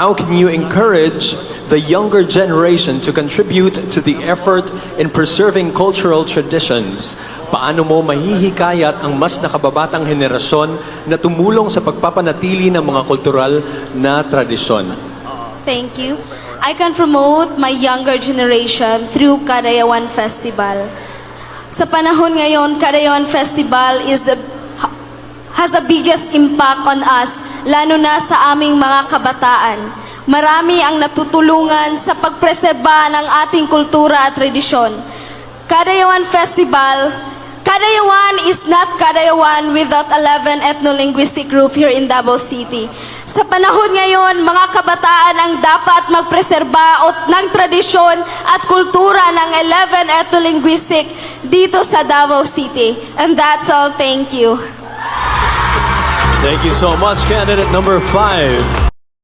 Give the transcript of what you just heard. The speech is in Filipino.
How can you encourage the younger generation to contribute to the effort in preserving cultural traditions? Paano mo mahihikayat ang mas nakababatang henerasyon na tumulong sa pagpapanatili ng mga kultural na tradisyon? Thank you. I can promote my younger generation through Kadayawan Festival. Sa panahon ngayon, Kadayawan Festival is the has the biggest impact on us, lalo na sa aming mga kabataan. Marami ang natutulungan sa pagpreserba ng ating kultura at tradisyon. Kadayawan Festival, Kadayawan is not Kadayawan without 11 ethno-linguistic group here in Davao City. Sa panahon ngayon, mga kabataan ang dapat magpreserba ng tradisyon at kultura ng 11 ethno-linguistic dito sa Davao City. And that's all. Thank you. Thank you so much, candidate number five.